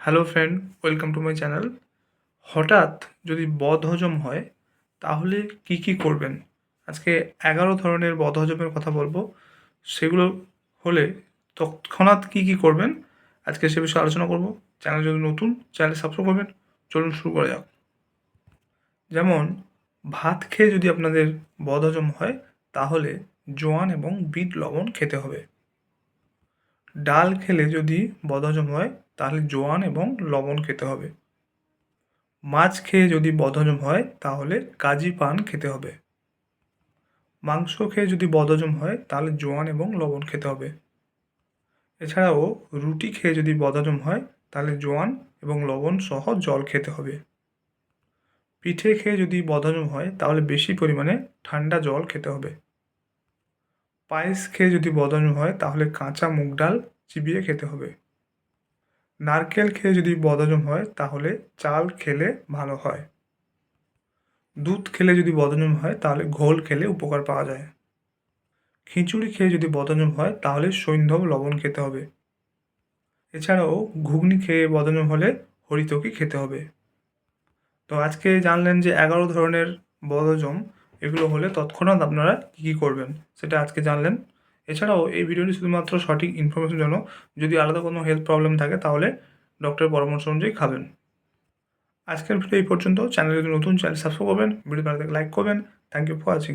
Hello friend, welcome to my channel. হঠাৎ যদি বদহজম হয়, তাহলে কি কি করবেন? আজকে এগারো ধরনের বদহজমের কথা বলব। সেগুলো হলে তৎক্ষণাৎ কি কি করবেন? আজকে সে বিষয়ে আলোচনা করব। চ্যানেল যদি নতুন, চ্যানেল সাবস্ক্রাইব করবেন। চলুন শুরু করা যাক। যেমন, ভাত খেয়ে যদি আপনাদের বদহজম হয়, তাহলে জোয়ান এবং বিট লবণ খেতে হবে। ডাল খেলে যদি বদহজম হয়, তাহলে জোয়ান এবং লবণ খেতে হবে। মাছ খেয়ে যদি বদহজম হয়, তাহলে কাজি পান খেতে হবে। মাংস খেয়ে যদি বদহজম হয়, তাহলে জোয়ান এবং লবণ খেতে হবে। এছাড়াও রুটি খেয়ে যদি বদহজম হয়, তাহলে জোয়ান এবং লবণ সহ জল খেতে হবে। পিঠে খেয়ে যদি বদহজম হয়, তাহলে বেশি পরিমাণে ঠান্ডা জল খেতে হবে। পায়েস খেয়ে যদি বদহজম হয়, তাহলে কাঁচা মুগ ডাল চিবিয়ে খেতে হবে। নারকেল খেয়ে যদি বদহজম হয়, তাহলে চাল খেলে ভালো হয়। দুধ খেলে যদি বদহজম হয়, তাহলে ঘোল খেলে উপকার পাওয়া যায়। খিচুড়ি খেয়ে যদি বদহজম হয়, তাহলে সৈন্ধব লবণ খেতে হবে। এছাড়াও ঘুগনি খেয়ে বদহজম হলে হরিতকি খেতে হবে। তো আজকে জানলেন যে এগারো ধরনের বদহজম এগুলো হলে তৎক্ষণাৎ আপনারা কী কী করবেন সেটা আজকে জানলেন। এছাড়াও এই ভিডিওটি শুধুমাত্র সঠিক ইনফরমেশন জন্য যদি আলাদা কোনো হেলথ প্রবলেম থাকে তাহলে ডক্টরের পরামর্শ অনুযায়ী খাবেন। আজকের ভিডিও এই পর্যন্ত। চ্যানেলে যদি নতুন চ্যানেল সাবস্ক্রাইব করবেন। ভিডিও ভালো লাইক করবেন। Thank you for watching